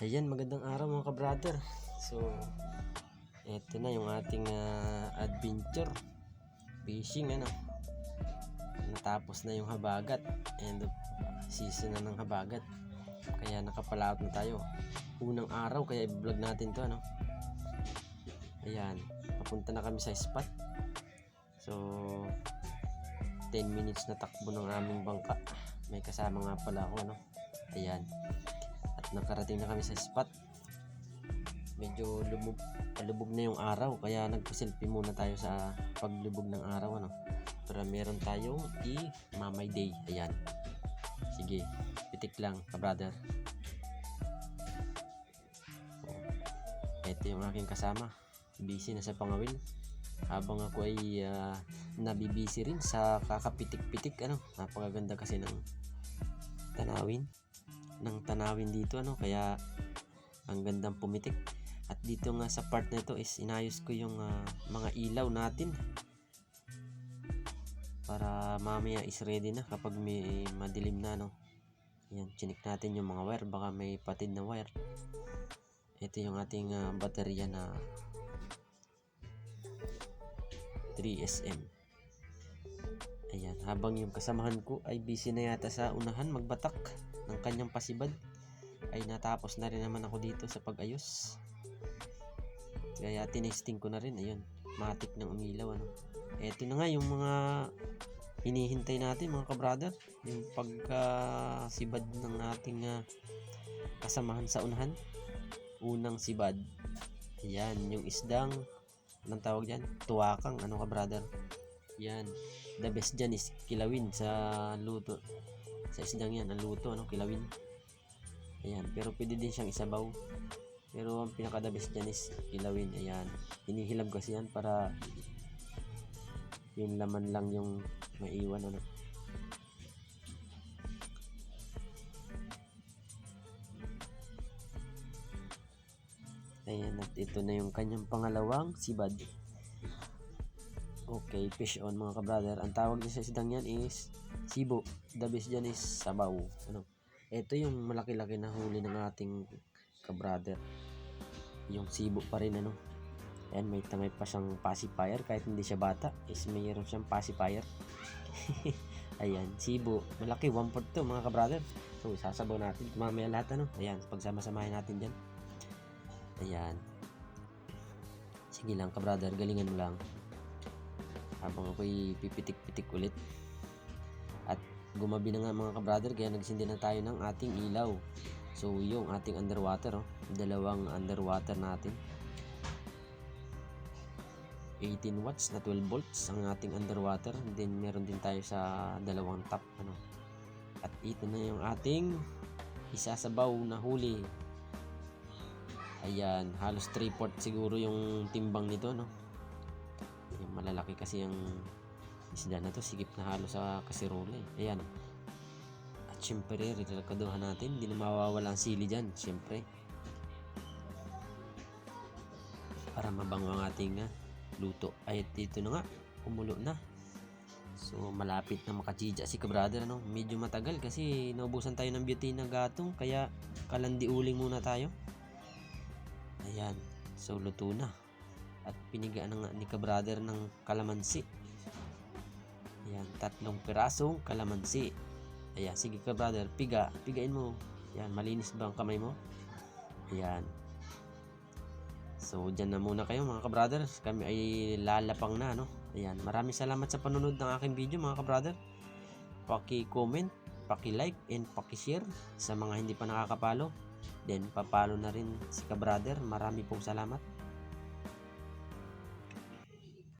Ayan, magandang araw mga ka-brother. So, eto na yung ating ah, adventure. Fishing, ano. Natapos na yung habagat. End of season na ng habagat. Kaya nakapalaot na tayo. Unang araw, kaya i-vlog natin to, ano. Ayan, papunta na kami sa spot. So, 10 minutes na takbo ng aming bangka. May kasama nga pala ako, ano. Ayan nakarating na kami sa spot. Medyo lumub, palubog na yung araw kaya nagpa-selfie muna tayo sa paglubog ng araw ano. Para meron tayong i mamay day. Ayan. Sige pitik lang ka brother ito yung aking kasama. Busy na sa pangawil habang ako ay ah, nabibisi rin sa kakapitik-pitik ano. Napakaganda kasi ng tanawin ng tanawin dito ano? Kaya ang gandang pumitik. At dito nga sa part na ito is inayos ko yung ah, mga ilaw natin. Para mamaya is ready na kapag may madilim na no yan chinik natin yung mga wire. Baka may patid na wire. Ito yung ating ah, baterya na 3SM ayan habang yung kasamahan ko ay busy na yata sa unahan magbatak ng kanyang pasibad. Ay natapos na rin naman ako dito sa pag-ayos. Kaya tinesting ko na rin ayun matik ng umilaw ano. Eto na nga yung mga hinihintay natin mga kabrother yung pagkasibad ng ating ah, kasamahan sa unahan. Unang sibad. Yan yung isdang anong tawag dyan? Tuwakang ano ka brother yan. The best dyan is kilawin sa luto. Sa isdang yan ang luto ano kilawin. Ayan. Pero pwede din siyang isabaw. Pero ang pinaka the best dyan is kilawin. Ayan. Hinihilab kasi yan para yung laman lang yung maiwan ano? Ayan. At ito na yung kanyang pangalawang sibad Okay, fish on mga ka-brother. Ang tawag din sa isdang yan is sibo. The best dyan is sabaw. Ano? Ito yung malaki-laki na huli ng ating ka-brother. Yung sibo pa rin ano. Ayan, may tamay pa siyang pacifier. Kahit hindi siya bata, is mayroon siyang pacifier. Ayan, sibo. Malaki, 1 fourth to mga ka-brother. So, sasabaw natin. Mamaya lahat ano. Ayan, pagsama-samahin natin dyan. Ayan. Sige lang ka-brother, galingan mo lang habang ako'y pipitik-pitik ulit. At gumabi na nga mga kabrother kaya nagsindi na tayo ng ating ilaw. So yung ating underwater oh, dalawang underwater natin. 18 watts na 12 volts ang ating underwater. Then meron din tayo sa dalawang top ano. At ito na yung ating isasabaw na huli. Ayan halos 3 port siguro yung timbang nito no yung malalaki kasi yung isda na to sigip na halos sa kasirola eh. ayan. At syempre rirekaduhan natin. Hindi na mawawala ang sili dyan syempre. Para mabango ang ating ah, luto. Ay dito na nga umulo na. So malapit na makachija si kabrother ano? Medyo matagal kasi naubusan tayo ng beauty na gatong kaya kalandi uling muna tayo. Ayan. So luto na at pinigaan nga ni ka-brother ng kalamansi. Ayan, tatlong pirasong kalamansi. Ayan, sige ka-brother, piga, pigain mo. Ayan, malinis ba ang kamay mo? Ayan. So, dyan na muna kayo mga ka-brother. Kami ay lalapang na, no? Ayan, maraming salamat sa panunod ng aking video mga ka-brother. Paki-comment, paki-like, and paki-share sa mga hindi pa nakakapalo. Then, papalo na rin si ka-brother. Marami pong salamat.